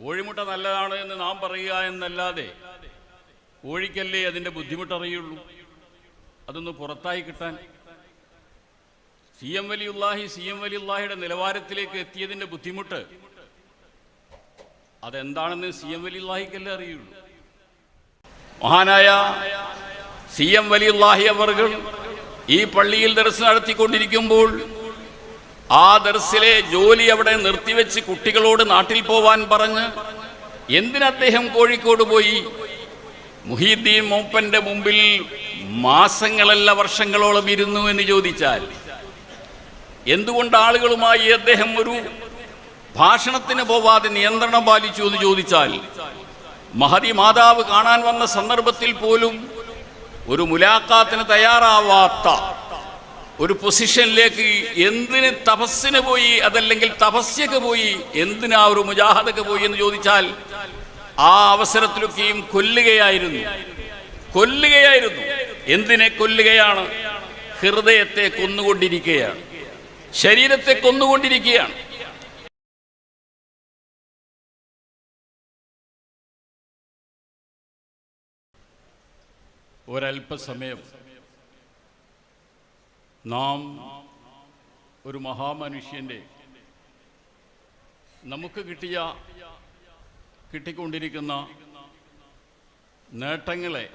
കോഴിമുട്ട നല്ലതാണ് എന്ന് നാം പറയുക എന്നല്ലാതെ കോഴിക്കല്ലേ അതിന്റെ ബുദ്ധിമുട്ടറിയുള്ളൂ? അതൊന്ന് പുറത്തായി കിട്ടാൻ. C M Valiyullahi C M വലിയുല്ലാഹിയുടെ നിലവാരത്തിലേക്ക് എത്തിയതിന്റെ ബുദ്ധിമുട്ട് അതെന്താണെന്ന് സി എം വലിയുല്ലാഹിക്കല്ലേ അറിയുള്ളൂ? മഹാനായ സി എം വലിയുല്ലാഹി അവർകൾ ഈ പള്ളിയിൽ ദർശനം നടത്തിക്കൊണ്ടിരിക്കുമ്പോൾ ആ ദർസിലെ ജോലി അവിടെ നിർത്തിവെച്ച് കുട്ടികളോട് നാട്ടിൽ പോവാൻ പറഞ്ഞ് എന്തിനദ്ദേഹം കോഴിക്കോട് പോയി? മുഹീദ്ദീൻ മൂപ്പന്റെ മുമ്പിൽ മാസങ്ങളല്ല വർഷങ്ങളോളം ഇരുന്നു എന്ന് ചോദിച്ചാൽ എന്തുകൊണ്ട് ആളുകളുമായി അദ്ദേഹം ഒരു ഭാഷണത്തിന് പോവാതെ നിയന്ത്രണം പാലിച്ചു എന്ന് ചോദിച്ചാൽ മഹതി മാതാവ് കാണാൻ വന്ന സന്ദർഭത്തിൽ പോലും ഒരു മുലാഖാത്തിന് തയ്യാറാവാത്ത ഒരു പൊസിഷനിലേക്ക് എന്തിന് തപസ്സിന് പോയി അതല്ലെങ്കിൽ തപസ്യക്ക് പോയി എന്തിനാ ഒരു മുജാഹദക്ക് പോയി എന്ന് ചോദിച്ചാൽ ആ അവസരത്തിലൊക്കെയും കൊല്ലുകയായിരുന്നു. കൊല്ലുകയായിരുന്നു. എന്തിനെ കൊല്ലുകയാണ്? ഹൃദയത്തെ കൊന്നുകൊണ്ടിരിക്കുകയാണ്. ശരീരത്തെ കൊന്നുകൊണ്ടിരിക്കുകയാണ്. ഒരല്പസമയം നാം ഒരു മഹാമനുഷ്യന്റെ നമുക്ക് കിട്ടിയ കിട്ടിക്കൊണ്ടിരിക്കുന്ന നേട്ടങ്ങളെ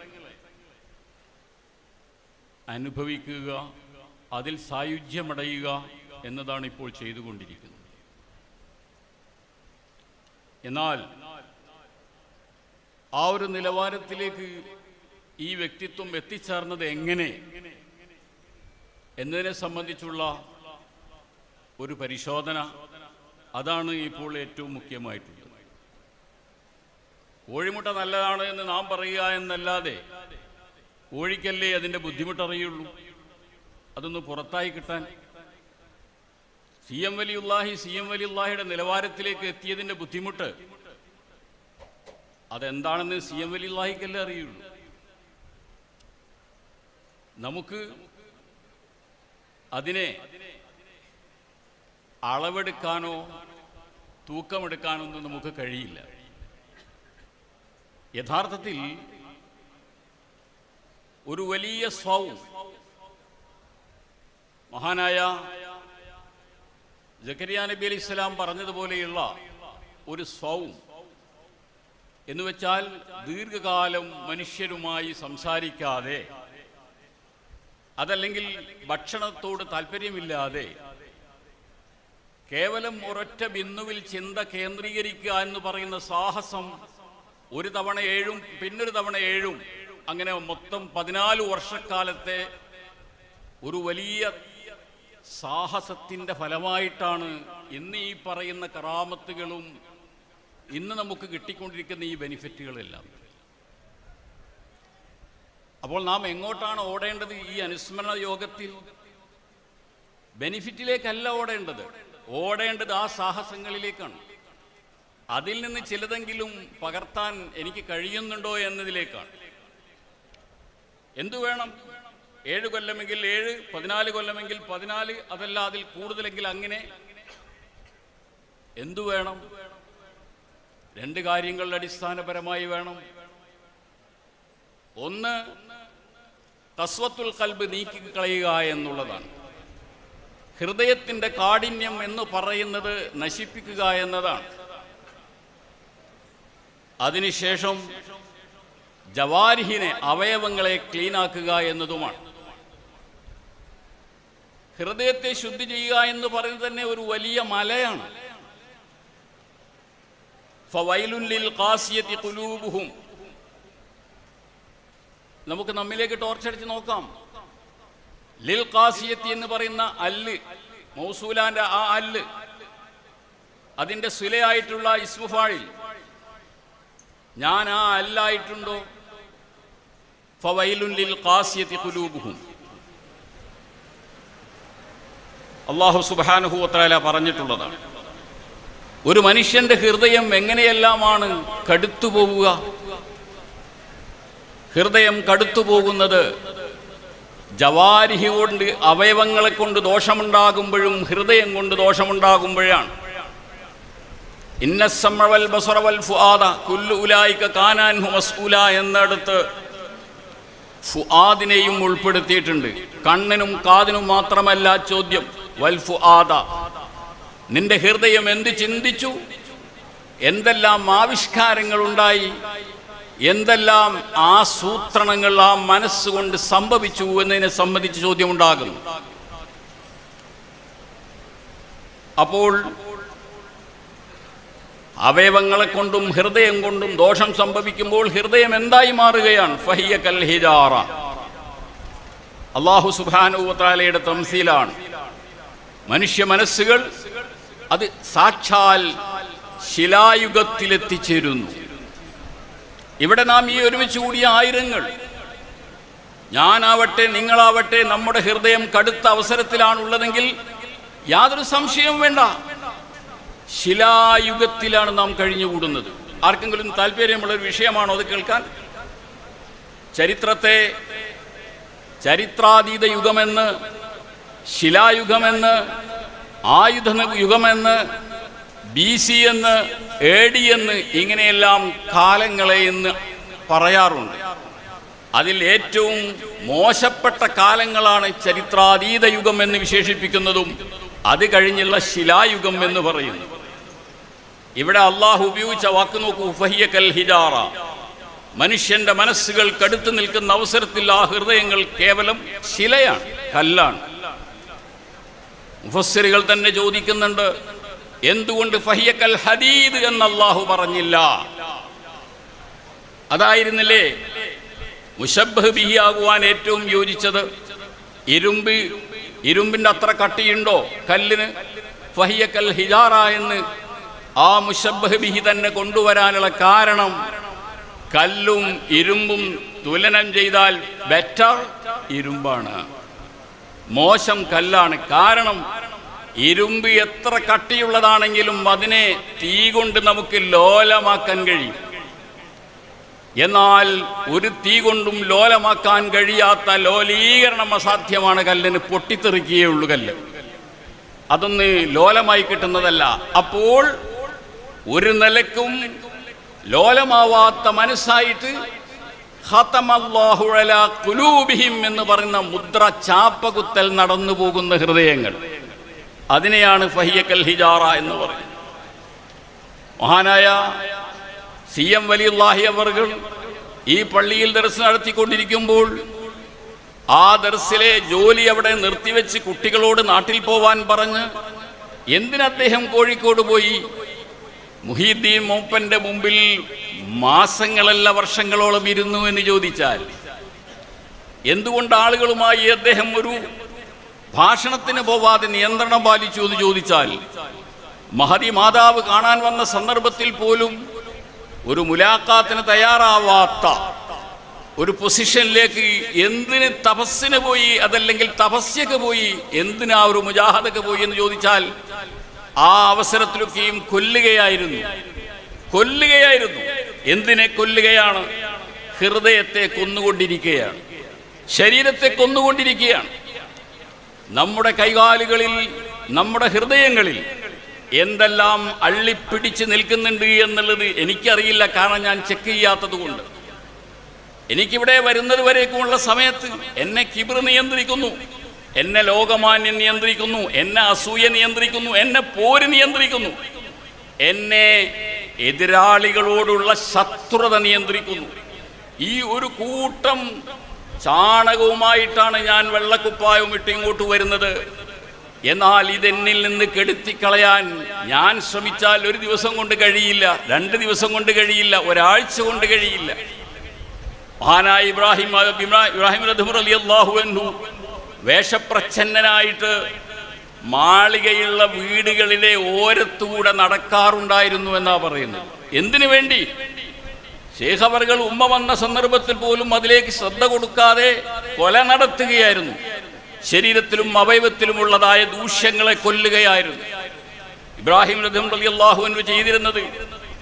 അനുഭവിക്കുക അതിൽ സായുജ്യമടയുക എന്നതാണ് ഇപ്പോൾ ചെയ്തുകൊണ്ടിരിക്കുന്നത്. എന്നാൽ ആ ഒരു നിലവാരത്തിലേക്ക് ഈ വ്യക്തിത്വം എത്തിച്ചേർന്നത് എങ്ങനെ? എന്നതിനെ സംബന്ധിച്ചുള്ള ഒരു പരിശോധന അതാണ് ഇപ്പോൾ ഏറ്റവും മുഖ്യമായിട്ടുള്ളത്. കോഴിമുട്ട നല്ലതാണ് എന്ന് നാം പറയുക എന്നല്ലാതെ കോഴിക്കല്ലേ അതിന്റെ ബുദ്ധിമുട്ടറിയുള്ളൂ? അതൊന്ന് പുറത്തായി കിട്ടാൻ. C M Valiyullahi C M വലിയുല്ലാഹിയുടെ നിലവാരത്തിലേക്ക് എത്തിയതിന്റെ ബുദ്ധിമുട്ട് അതെന്താണെന്ന് സി എം വലിയുല്ലാഹിക്കല്ലേ അറിയുള്ളൂ? നമുക്ക് അതിനെ അളവെടുക്കാനോ തൂക്കമെടുക്കാനോ ഒന്നും നമുക്ക് കഴിയില്ല. യഥാർത്ഥത്തിൽ ഒരു വലിയ സൗ മഹാനായ ജക്കരിയ നബി അലി ഇസ്ലാം പറഞ്ഞതുപോലെയുള്ള ഒരു സ്വവും എന്നുവെച്ചാൽ ദീർഘകാലം മനുഷ്യരുമായി സംസാരിക്കാതെ അതല്ലെങ്കിൽ ഭക്ഷണത്തോട് താല്പര്യമില്ലാതെ കേവലം ഒരൊറ്റ ബിന്ദുവിൽ ചിന്ത കേന്ദ്രീകരിക്കുക എന്ന് പറയുന്ന സാഹസം ഒരു തവണ ഏഴും പിന്നൊരു തവണ ഏഴും അങ്ങനെ മൊത്തം പതിനാല് വർഷക്കാലത്തെ ഒരു വലിയ സാഹസത്തിന്റെ ഫലമായിട്ടാണ് ഇന്ന് ഈ പറയുന്ന കറാമത്തുകളും ഇന്ന് നമുക്ക് കിട്ടിക്കൊണ്ടിരിക്കുന്ന ഈ ബെനിഫിറ്റുകളെല്ലാം. അപ്പോൾ നാം എങ്ങോട്ടാണ് ഓടേണ്ടത് ഈ അനുസ്മരണ യോഗത്തിൽ? ബെനിഫിറ്റിലേക്കല്ല ഓടേണ്ടത്. ഓടേണ്ടത് ആ സാഹസങ്ങളിലേക്കാണ്. അതിൽ നിന്ന് ചിലതെങ്കിലും പകർത്താൻ എനിക്ക് കഴിയുന്നുണ്ടോ എന്നതിലേക്കാണ്. എന്തു വേണം? ഏഴ് കൊല്ലമെങ്കിൽ ഏഴ് പതിനാല് കൊല്ലമെങ്കിൽ പതിനാല് അതല്ല അതിൽ കൂടുതലെങ്കിൽ അങ്ങനെ. എന്തു വേണം? രണ്ട് കാര്യങ്ങളുടെ അടിസ്ഥാനപരമായി വേണം. ഒന്ന് കസ്വത്തുൽ കൽബ് നീക്കി കളയുക എന്നുള്ളതാണ്. ഹൃദയത്തിന്റെ കാഠിന്യം എന്ന് പറയുന്നത് നശിപ്പിക്കുക എന്നതാണ്. അതിനുശേഷം ജവാരിഹിനെ അവയവങ്ങളെ ക്ലീനാക്കുക എന്നതുമാണ്. ഹൃദയത്തെ ശുദ്ധി ചെയ്യുക എന്ന് പറയുന്നത് തന്നെ ഒരു വലിയ മലയാണ്. ഫവൈലുല്ലിൽ കാസിയത്തി ഖുലൂബുഹും നമുക്ക് നമ്മിലേക്ക് ടോർച്ചടിച്ച് നോക്കാം. ലിൽ കാസിയത്തി എന്ന് പറയുന്ന അല്ല് മൗസൂലാന്റെ ആ അല്ല് അതിന്റെ സുലയായിട്ടുള്ള ഇസ്മുഫാഴിൽ ഞാൻ ആ അല്ലായിട്ടുണ്ടോ? ഫവൈലുൻ ലിൽ ഖാസിയത്തി ഖുലൂബുഹും. അള്ളാഹു സുബ്ഹാനഹു വതആല പറഞ്ഞിട്ടുള്ളതാണ്. ഒരു മനുഷ്യന്റെ ഹൃദയം എങ്ങനെയെല്ലാമാണ് കടുത്തു പോവുക? ഹൃദയം കടുത്തുപോകുന്നത് ജവാരിഹി കൊണ്ട് അവയവങ്ങളെ കൊണ്ട് ദോഷമുണ്ടാകുമ്പോഴും ഹൃദയം കൊണ്ട് ദോഷമുണ്ടാകുമ്പോഴാണ്. ഇന്നസമ്മവൽ ബസറവൽ ഫുആദ കുല്ലു ഉലായിക്ക കാനാൻ മസ്ഊല എന്നിടത്ത് ഫുആദിനെയും ഉൾപ്പെടുത്തിയിട്ടുണ്ട്. കണ്ണിനും കാതിനും മാത്രമല്ല ചോദ്യം വൽ ഫുആദ. നിന്റെ ഹൃദയം എന്ത് ചിന്തിച്ചു? എന്തെല്ലാം ആവിഷ്കാരങ്ങൾ ഉണ്ടായി എന്തെല്ലാം ആസൂത്രണങ്ങൾ ആ മനസ്സുകൊണ്ട് സംഭവിച്ചു എന്നതിനെ സംബന്ധിച്ച് ചോദ്യമുണ്ടാകുന്നു. അപ്പോൾ അവയവങ്ങളെ കൊണ്ടും ഹൃദയം കൊണ്ടും ദോഷം സംഭവിക്കുമ്പോൾ ഹൃദയം എന്തായി മാറുകയാണ്? അള്ളാഹു സുബാനുവത്താലയുടെ തംസീലാണ്. മനുഷ്യ മനസ്സുകൾ അത് സാക്ഷാൽ ശിലായുഗത്തിലെത്തിച്ചേരുന്നു. ഇവിടെ നാം ഈ ഒരുമിച്ച് കൂടിയ ആയിരങ്ങൾ. ഞാനാവട്ടെ നിങ്ങളാവട്ടെ നമ്മുടെ ഹൃദയം കടുത്ത അവസരത്തിലാണുള്ളതെങ്കിൽ യാതൊരു സംശയവും വേണ്ട. ശിലായുഗത്തിലാണ് നാം കഴിഞ്ഞുകൂടുന്നത്. ആർക്കെങ്കിലും താല്പര്യമുള്ള ഒരു വിഷയമാണോ അത് കേൾക്കാൻ? ചരിത്രത്തെ ചരിത്രാതീത യുഗമെന്ന് ശിലായുഗമെന്ന് ആയുധ യുഗമെന്ന് ബി സി എന്ന് എ ഡി എന്ന് ഇങ്ങനെയെല്ലാം കാലങ്ങളെ ഇന്ന് പറയാറുണ്ട്. അതിൽ ഏറ്റവും മോശപ്പെട്ട കാലങ്ങളാണ് ചരിത്രാതീത യുഗം എന്ന് വിശേഷിപ്പിക്കുന്നതും അത് കഴിഞ്ഞുള്ള ശിലായുഗം എന്ന് പറയുന്നു. ഇവിടെ അള്ളാഹു ഉപയോഗിച്ച വാക്ക് നോക്കൂ മനുഷ്യന്റെ മനസ്സുകൾ കടുത്തു നിൽക്കുന്ന അവസരത്തിൽ ആ ഹൃദയങ്ങൾ കേവലം ശിലയാണ് കല്ലാണ്. മുഫസ്സിറുകൾ തന്നെ ചോദിക്കുന്നുണ്ട് എന്തുകൊണ്ട് ഫഹിയക്കൽ ഹദീദ് എന്ന് അള്ളാഹു പറഞ്ഞില്ല? അതായിരുന്നില്ലേ? മുഷബ്ബഹ് ബിഹിയാകുവാൻ ഏറ്റവും യോജിച്ചത്? ഇരുമ്പ് ഇരുമ്പിന്റെ അത്ര കട്ടിയുണ്ടോ കല്ലിന്? ഫഹിയക്കൽ ഹിജാറ എന്ന് ആ മുഷബ്ബഹ് ബിഹി തന്നെ കൊണ്ടുവരാനുള്ള കാരണം കല്ലും ഇരുമ്പും തുലനം ചെയ്താൽ ബെറ്റർ ഇരുമ്പാണ്. മോശം കല്ലാണ്. കാരണം ഇരുമ്പ് എത്ര കട്ടിയുള്ളതാണെങ്കിലും അതിനെ തീ കൊണ്ട് നമുക്ക് ലോലമാക്കാൻ കഴിയും. എന്നാൽ ഒരു തീ കൊണ്ടും ലോലമാക്കാൻ കഴിയാത്ത ലോലീകരണം അസാധ്യമാണ് കല്ലിന് പൊട്ടിത്തെറിക്കുകയുള്ളൂ കല്ല്. അതൊന്ന് ലോലമായി കിട്ടുന്നതല്ല. അപ്പോൾ ഒരു നിലക്കും ലോലമാവാത്ത മനസ്സായിട്ട് ഹതമല്ലാഹുഴല കുലൂബിഹിം എന്ന് പറയുന്ന മുദ്ര ചാപ്പകുത്തൽ നടന്നു പോകുന്ന ഹൃദയങ്ങൾ. അതിനെയാണ് ഫഹിയക്കൽ ഹിജാറ എന്ന് പറയുന്നത്. മഹാനായ സി എം വലിയുല്ലാഹി അവർകൾ ഈ പള്ളിയിൽ ദർസ് നടത്തിക്കൊണ്ടിരിക്കുമ്പോൾ ആ ദർസിലെ ജോലി അവിടെ നിർത്തിവെച്ച് കുട്ടികളോട് നാട്ടിൽ പോവാൻ പറഞ്ഞ് എന്തിനദ്ദേഹം കോഴിക്കോട് പോയി? മുഹീദ്ദീൻ മൂപ്പന്റെ മുമ്പിൽ മാസങ്ങളല്ല വർഷങ്ങളോളം ഇരുന്നു എന്ന് ചോദിച്ചാൽ എന്തുകൊണ്ട് ആളുകളുമായി അദ്ദേഹം ഒരു ഭാഷണത്തിന് പോവാതെ നിയന്ത്രണം പാലിച്ചു എന്ന് ചോദിച്ചാൽ മഹതി മാതാവ് കാണാൻ വന്ന സന്ദർഭത്തിൽ പോലും ഒരു മുലാഖാത്തിന് തയ്യാറാവാത്ത ഒരു പൊസിഷനിലേക്ക് എന്തിന് തപസ്സിന് പോയി അതല്ലെങ്കിൽ തപസ്യക്ക് പോയി എന്തിനാ ഒരു മുജാഹദക്ക് പോയി എന്ന് ചോദിച്ചാൽ ആ അവസരത്തിലൊക്കെയും കൊല്ലുകയായിരുന്നു. കൊല്ലുകയായിരുന്നു. എന്തിനെ കൊല്ലുകയാണ്? ഹൃദയത്തെ കൊന്നുകൊണ്ടിരിക്കുകയാണ്. ശരീരത്തെ കൊന്നുകൊണ്ടിരിക്കുകയാണ്. നമ്മുടെ കൈകാലുകളിൽ നമ്മുടെ ഹൃദയങ്ങളിൽ എന്തെല്ലാം അള്ളിപ്പിടിച്ച് നിൽക്കുന്നുണ്ട് എന്നുള്ളത് എനിക്കറിയില്ല. കാരണം ഞാൻ ചെക്ക് ചെയ്യാത്തത് കൊണ്ട്. എനിക്കിവിടെ വരുന്നത് വരേക്കുമുള്ള സമയത്ത് എന്നെ കിബിർ നിയന്ത്രിക്കുന്നു. എന്നെ ലോകമാന്യൻ നിയന്ത്രിക്കുന്നു. എന്നെ അസൂയ നിയന്ത്രിക്കുന്നു. എന്നെ പോര് നിയന്ത്രിക്കുന്നു. എന്നെ എതിരാളികളോടുള്ള ശത്രുത നിയന്ത്രിക്കുന്നു. ഈ ഒരു കൂട്ടം ചാണകവുമായിട്ടാണ് ഞാൻ വെള്ളക്കുപ്പായവും ഇട്ട് ഇങ്ങോട്ട് വരുന്നത്. എന്നാൽ ഇതെന്നിൽ നിന്ന് കെടുത്തിക്കളയാൻ ഞാൻ ശ്രമിച്ചാൽ ഒരു ദിവസം കൊണ്ട് കഴിയില്ല രണ്ട് ദിവസം കൊണ്ട് കഴിയില്ല ഒരാഴ്ച കൊണ്ട് കഴിയില്ല. മഹാനായ ഇബ്രാഹിം ഇബ്രാഹിം റഹ്മർ അലി അള്ളാഹു വേഷപ്രച്ഛന്നനായിട്ട് മാളികയുള്ള വീടുകളിലെ ഓരത്തുകൂടെ നടക്കാറുണ്ടായിരുന്നു എന്നാ പറയുന്നത്. എന്തിനു വേണ്ടി? ശേഖവറുകൾ ഉമ്മ വന്ന സന്ദർഭത്തിൽ പോലും അതിലേക്ക് ശ്രദ്ധ കൊടുക്കാതെ കൊല നടത്തുകയായിരുന്നു. ശരീരത്തിലും അവയവത്തിലുമുള്ളതായ ദൂഷ്യങ്ങളെ കൊല്ലുകയായിരുന്നു. ഇബ്രാഹിം റഹം അലി അള്ളാഹുവിന് ചെയ്തിരുന്നത്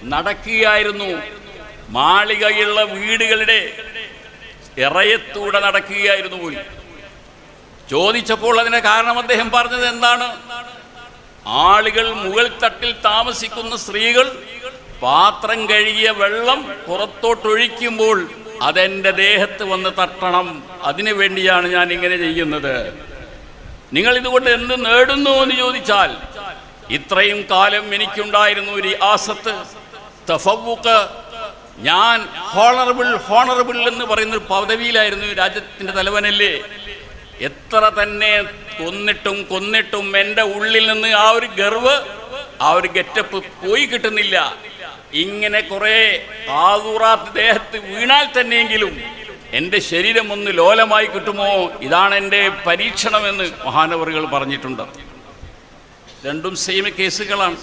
നടക്കുകയായിരുന്നു. മാളികയുള്ള വീടുകളുടെ ഇറയത്തൂടെ നടക്കുകയായിരുന്നു പോയി ചോദിച്ചപ്പോൾ അതിന് കാരണം അദ്ദേഹം പറഞ്ഞത് എന്താണ്? ആളുകൾ മുകൾ തട്ടിൽ താമസിക്കുന്ന സ്ത്രീകൾ പാത്രം കഴുകിയ വെള്ളം പുറത്തോട്ടൊഴിക്കുമ്പോൾ അതെന്റെ ദേഹത്ത് വന്ന് തട്ടണം. അതിനു വേണ്ടിയാണ് ഞാൻ ഇങ്ങനെ ചെയ്യുന്നത്. നിങ്ങൾ ഇതുകൊണ്ട് എന്ത് നേടുന്നു എന്ന് ചോദിച്ചാൽ ഇത്രയും കാലം എനിക്കുണ്ടായിരുന്നു ഒരു ആസത്ത്. തഫവുക്ക് ഞാൻ ഹോണറബിൾ ഹോണറബിൾ എന്ന് പറയുന്ന ഒരു പദവിയിലായിരുന്നു രാജ്യത്തിന്റെ തലവനല്ലേ? എത്ര തന്നെ കൊന്നിട്ടും കൊന്നിട്ടും എന്റെ ഉള്ളിൽ നിന്ന് ആ ഒരു ഗർവ് ആ ഒരു ഗെറ്റപ്പ് പോയി കിട്ടുന്നില്ല. ഇങ്ങനെ കുറെ ആദൂറാത്ത് ദേഹത്ത് വീണാൽ തന്നെയെങ്കിലും എന്റെ ശരീരം ഒന്ന് ലോലമായി കിട്ടുമോ? ഇതാണ് എന്റെ പരീക്ഷണമെന്ന് മഹാനവറുകൾ പറഞ്ഞിട്ടുണ്ട്. രണ്ടും സെയിം കേസുകളാണ്.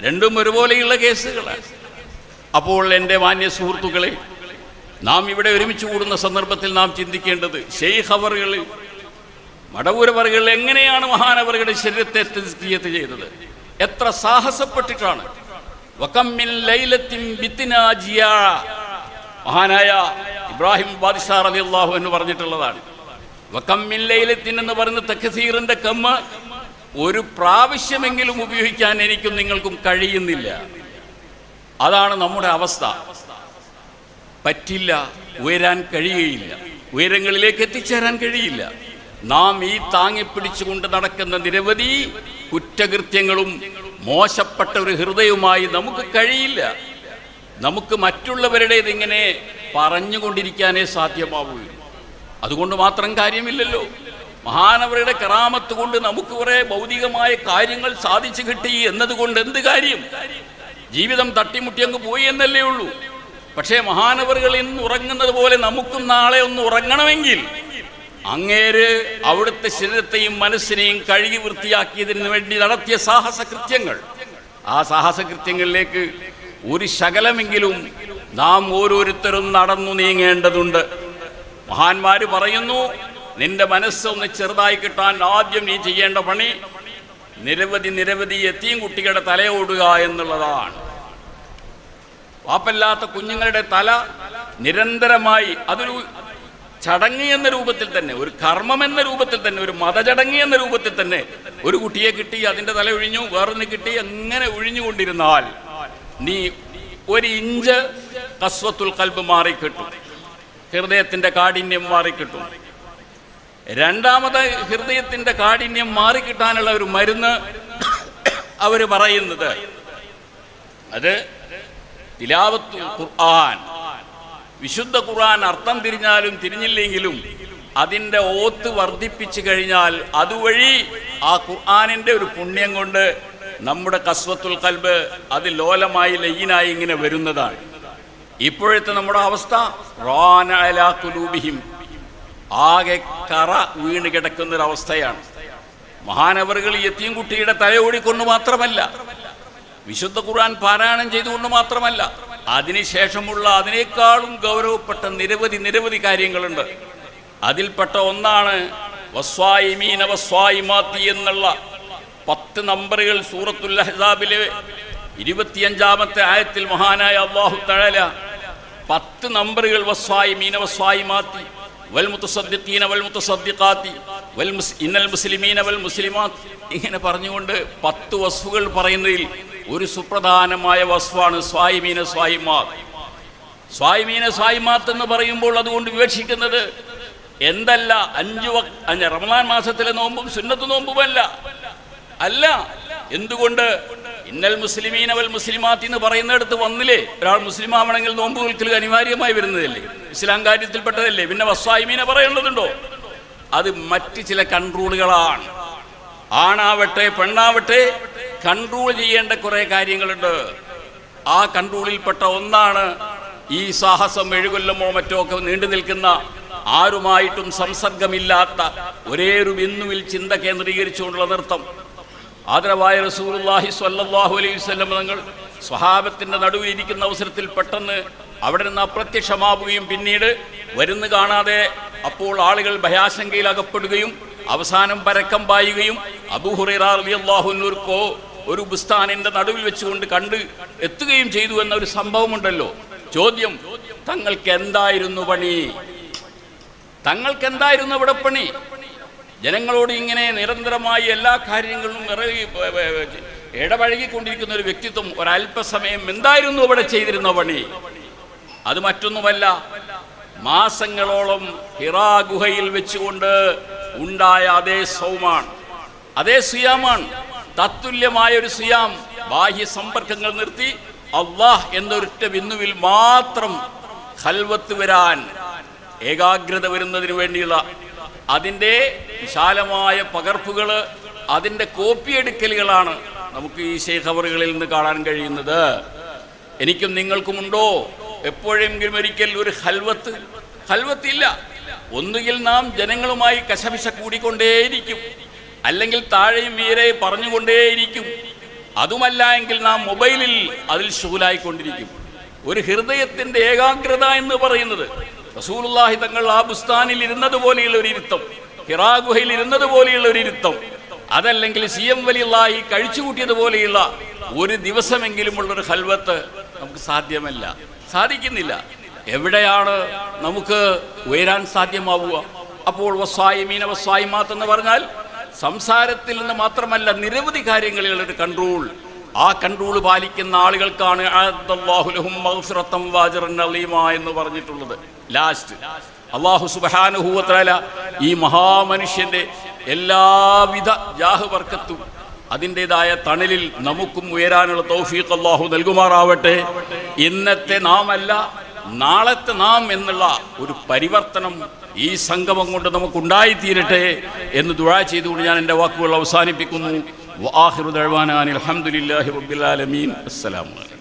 രണ്ടും ഒരുപോലെയുള്ള കേസുകളാണ്. അപ്പോൾ എന്റെ മാന്യ സുഹൃത്തുക്കളെ നാം ഇവിടെ ഒരുമിച്ച് കൂടുന്ന സന്ദർഭത്തിൽ നാം ചിന്തിക്കേണ്ടത് ഷെയ്ഖ് അവറുകൾ മടവൂരവറുകൾ എങ്ങനെയാണ് മഹാനവറുകളുടെ ശരീരത്തെ ചെയ്തത്? എത്ര സാഹസപ്പെട്ടിട്ടാണ്. മഹാനായ ഇബ്രാഹിം ബാദിഷാർ അലി അള്ളാഹു എന്ന് പറഞ്ഞിട്ടുള്ളതാണ് വകമ്മിൻ ലൈലത്തിൻ എന്ന് പറയുന്ന തഖസീറിന്റെ കമ്മ ഒരു പ്രാവശ്യമെങ്കിലും ഉപയോഗിക്കാൻ എനിക്കും നിങ്ങൾക്കും കഴിയുന്നില്ല. അതാണ് നമ്മുടെ അവസ്ഥ. പറ്റില്ല ഉയരാൻ കഴിയുകയില്ല. ഉയരങ്ങളിലേക്ക് എത്തിച്ചേരാൻ കഴിയില്ല. നാം ഈ താങ്ങിപ്പിടിച്ചുകൊണ്ട് നടക്കുന്ന നിരവധി കുറ്റകൃത്യങ്ങളും മോശപ്പെട്ട ഒരു ഹൃദയവുമായി നമുക്ക് കഴിയില്ല. നമുക്ക് മറ്റുള്ളവരുടേത് ഇങ്ങനെ പറഞ്ഞുകൊണ്ടിരിക്കാനേ സാധ്യമാവൂ. അതുകൊണ്ട് മാത്രം കാര്യമില്ലല്ലോ. മഹാനവരുടെ കറാമത്ത് കൊണ്ട് നമുക്ക് കുറെ ഭൗതികമായ കാര്യങ്ങൾ സാധിച്ചു കിട്ടി എന്നതുകൊണ്ട് എന്ത് കാര്യം? ജീവിതം തട്ടിമുട്ടി അങ്ങ് പോയി എന്നല്ലേ ഉള്ളൂ. പക്ഷേ മഹാനവറുകൾ ഇന്ന് ഉറങ്ങുന്നത് പോലെ നമുക്കും നാളെ ഒന്ന് ഉറങ്ങണമെങ്കിൽ അങ്ങേര് അവിടുത്തെ ശരീരത്തെയും മനസ്സിനെയും കഴുകി വൃത്തിയാക്കിയതിന് വേണ്ടി നടത്തിയ സാഹസകൃത്യങ്ങൾ. ആ സാഹസകൃത്യങ്ങളിലേക്ക് ഒരു ശകലമെങ്കിലും നാം ഓരോരുത്തരും നടന്നു നീങ്ങേണ്ടതുണ്ട്. മഹാന്മാര് പറയുന്നു നിന്റെ മനസ്സൊന്ന് ചെറുതായി കിട്ടാൻ ആദ്യം നീ ചെയ്യേണ്ട പണി നിരവധി നിരവധി എത്തിയും കുട്ടികളുടെ തലയോടുക എന്നുള്ളതാണ്. വാപ്പല്ലാത്ത കുഞ്ഞുങ്ങളുടെ തല നിരന്തരമായി അതൊരു ചടങ്ങ് എന്ന രൂപത്തിൽ തന്നെ ഒരു കർമ്മം എന്ന രൂപത്തിൽ തന്നെ ഒരു മതചടങ്ങ് എന്ന രൂപത്തിൽ തന്നെ ഒരു കുട്ടിയെ കിട്ടി അതിന്റെ തല ഒഴിഞ്ഞു വേറൊന്ന് കിട്ടി അങ്ങനെ ഒഴിഞ്ഞുകൊണ്ടിരുന്നാൽ നീ ഒരു ഇഞ്ച് കസ്വത്തുൽ കൽബ് മാറിക്കിട്ടും ഹൃദയത്തിന്റെ കാഠിന്യം മാറിക്കിട്ടും. രണ്ടാമത് ഹൃദയത്തിന്റെ കാഠിന്യം മാറിക്കിട്ടാനുള്ള ഒരു മരുന്ന് അവർ പറയുന്നത് അത് തിലാവത്തു ഖുർആൻ. വിശുദ്ധ ഖുർആൻ അർത്ഥം തിരിഞ്ഞാലും തിരിഞ്ഞില്ലെങ്കിലും അതിന്റെ ഓത്ത് വർദ്ധിപ്പിച്ചു കഴിഞ്ഞാൽ അതുവഴി ആ ഖുർആാനിന്റെ ഒരു പുണ്യം കൊണ്ട് നമ്മുടെ കസ്വത്തുൽ കൽബ് അത് ലോലമായി ലയ്യനായി ഇങ്ങനെ വരുന്നതാണ്. ഇപ്പോഴത്തെ നമ്മുടെ അവസ്ഥ റാന അലാ കുലൂബിഹിം ആകെ കറ വീണ് കിടക്കുന്നൊരവസ്ഥയാണ്. മഹാനവറുകൾ യത്തീം കുട്ടിയുടെ തലയോടിക്കൊണ്ട് മാത്രമല്ല വിശുദ്ധ ഖുർആൻ പാരായണം ചെയ്തുകൊണ്ട് മാത്രമല്ല അതിനുശേഷമുള്ള അതിനേക്കാളും ഗൗരവപ്പെട്ട നിരവധി നിരവധി കാര്യങ്ങളുണ്ട്. അതിൽപ്പെട്ട ഒന്നാണ് എന്നുള്ള പത്ത് നമ്പറുകൾ സൂറത്തുൽ അഹ്സാബിലെ ഇരുപത്തിയഞ്ചാമത്തെ ആയത്തിൽ മഹാനായ അള്ളാഹു തഴല പത്ത് നമ്പറുകൾ വസ്വായി മീന വസ്വായി മാത്തി വൽ മുത്തസദ്ദിഖീന വൽ മുസ് ഇന്നൽ മുസ്ലിമീന വൽ മുസ്ലിമാത്ത് ഇങ്ങനെ പറഞ്ഞുകൊണ്ട് പത്ത് വസ്ഫുകൾ പറയുന്നതിൽ ഒരു സുപ്രധാനമായ വസ്തുവാണ് സ്വായിമീന സ്വായിമാത്ത് സ്വായിമീന സ്വായിമാത്ത് എന്ന് പറയുമ്പോൾ അതുകൊണ്ട് വിവക്ഷിക്കുന്നത് എന്തല്ല അഞ്ച് റമദാൻ മാസത്തിലെ നോമ്പും സുന്നത്ത് നോമ്പുമല്ല അല്ല. എന്തുകൊണ്ട്? ഇന്നൽ മുസ്ലിമീന വൽ മുസ്ലിമാത്തി എന്ന് പറയുന്നിടത്ത് വന്നില്ലേ? ഒരാൾ മുസ്ലിം ആവണമെങ്കിൽ നോമ്പ് നിൽക്കൽ അനിവാര്യമായി വരുന്നതല്ലേ? ഇസ്ലാം കാര്യത്തിൽപ്പെട്ടതല്ലേ? പിന്നെ വസ്വായിമീനെ പറയേണ്ടതുണ്ടോ? അത് മറ്റ് ചില കൺട്രോളുകളാണ്. ആണാവട്ടെ പെണ്ണാവട്ടെ കൺട്രോൾ ചെയ്യേണ്ട കുറേ കാര്യങ്ങളുണ്ട്. ആ കൺട്രോളിൽപ്പെട്ട ഒന്നാണ് ഈ സാഹസം എഴുകൊല്ലമോ മറ്റോ ഒക്കെ നീണ്ടു നിൽക്കുന്ന ആരുമായിട്ടും സംസർഗമില്ലാത്ത ഒരേ ഒരു ബിന്ദുവിൽ ചിന്ത കേന്ദ്രീകരിച്ചുകൊണ്ടുള്ള നൃത്തം. ആദരവായ റസൂലുള്ളാഹി സ്വല്ലല്ലാഹു അലൈഹി വസല്ലം തങ്ങൾ നടുവിൽ ഇരിക്കുന്ന അവസരത്തിൽ പെട്ടെന്ന് അവിടെ നിന്ന് അപ്രത്യക്ഷമാവുകയും പിന്നീട് വരുന്നു കാണാതെ അപ്പോൾ ആളുകൾ ഭയാശങ്കയിൽ അകപ്പെടുകയും അവസാനം പരക്കം പായുകയും അബൂഹുറൈറാഹുനൂർക്കോ ഒരു ബുസ്താനിന്റെ നടുവിൽ വെച്ചുകൊണ്ട് കണ്ട് എത്തുകയും ചെയ്തു എന്ന ഒരു സംഭവമുണ്ടല്ലോ. ചോദ്യം തങ്ങൾക്ക് എന്തായിരുന്നു പണി? തങ്ങൾക്ക് എന്തായിരുന്നു അവിടെ പണി? ജനങ്ങളോട് ഇങ്ങനെ നിരന്തരമായി എല്ലാ കാര്യങ്ങളും ഇറങ്ങി ഇടപഴകിക്കൊണ്ടിരിക്കുന്ന ഒരു വ്യക്തിത്വം ഒരല്പസമയം എന്തായിരുന്നു അവിടെ ചെയ്തിരുന്ന പണി? അത് മറ്റൊന്നുമല്ല മാസങ്ങളോളം ഹിറാ ഗുഹയിൽ വെച്ചുകൊണ്ട് ഉണ്ടായ അതേ സൗമാണ് അതേ സിയാമാണ്. തത്തുല്യമായ ഒരു സിയാം ബാഹ്യ സമ്പർക്കങ്ങൾ നിർത്തി അള്ളാഹ് എന്നൊരൊറ്റ ബിന്ദുവിൽ മാത്രം ഹൽവത്ത് വരാൻ ഏകാഗ്രത വരുന്നതിന് വേണ്ടിയുള്ള അതിന്റെ വിശാലമായ പകർപ്പുകൾ അതിന്റെ കോപ്പിയെടുക്കലുകളാണ് നമുക്ക് ഈ ശേഖവറുകളിൽ നിന്ന് കാണാൻ കഴിയുന്നത്. എനിക്കും നിങ്ങൾക്കുമുണ്ടോ? എപ്പോഴെങ്കിലും ഒരിക്കൽ ഒരു ഹൽവത്ത് ഹൽവത്തില്ല ഒന്നുകിൽ നാം ജനങ്ങളുമായി കശപിശ കൂടിക്കൊണ്ടേയിരിക്കും. അല്ലെങ്കിൽ താഴെയും മീരെ പറഞ്ഞുകൊണ്ടേയിരിക്കും. അതുമല്ല എങ്കിൽ നാം മൊബൈലിൽ അതിൽ ശൂലായിക്കൊണ്ടിരിക്കും. ഒരു ഹൃദയത്തിന്റെ ഏകാഗ്രത എന്ന് പറയുന്നത് റസൂലുള്ളാഹി തങ്ങൾ ആ ബുസ്താനിൽ ഇരുന്നത് പോലെയുള്ള ഒരു ഇരുത്തം ഹിറാ ഗുഹയിൽ ഇരുന്നത് പോലെയുള്ള ഒരു ഇരുത്തം. അതല്ലെങ്കിൽ സി എം വലിയുള്ളാഹി കഴിച്ചുകൂട്ടിയത് പോലെയുള്ള ഒരു ദിവസമെങ്കിലുമുള്ള ഒരു ഹൽവത്ത് നമുക്ക് സാധ്യമല്ല. സാധിക്കുന്നില്ല. എവിടെയാണ് നമുക്ക് ഉയരാൻ സാധ്യമാവുക? അപ്പോൾ വസ്വായമീന വസ്വായിമാത്ത് എന്ന് പറഞ്ഞാൽ സംസാരത്തിൽ നിന്ന് മാത്രമല്ല നിരവധി കാര്യങ്ങളിൽ ഒരു കൺട്രോൾ ആ കൺട്രോൾ പാലിക്കുന്ന ആളുകൾക്കാണ് എന്ന് പറഞ്ഞിട്ടുള്ളത്. ലാസ്റ്റ് അള്ളാഹു തആല ഈ മഹാമനുഷ്യന്റെ എല്ലാവിധ ജാഹ് വർക്കത്തും അതിന്റെതായ തണലിൽ നമുക്കും ഉയരാനുള്ള തൗഫീഖ് അള്ളാഹു നൽകുമാറാവട്ടെ. ഇന്നത്തെ നാം അല്ല നാളത്തെ നാം എന്നുള്ള ഒരു പരിവർത്തനം ഈ സംഗമം കൊണ്ട് നമുക്കുണ്ടായിത്തീരട്ടെ എന്ന് ദുഴ ചെയ്തുകൊണ്ട് ഞാൻ എന്റെ വാക്കുകൾ അവസാനിപ്പിക്കുന്നു. വാഹിറു ദഴവാനാൻ അലഹമുല്ലാഹി റബ്ബിൽ ആലമീൻ. അസ്സലാമു അലൈക്കും.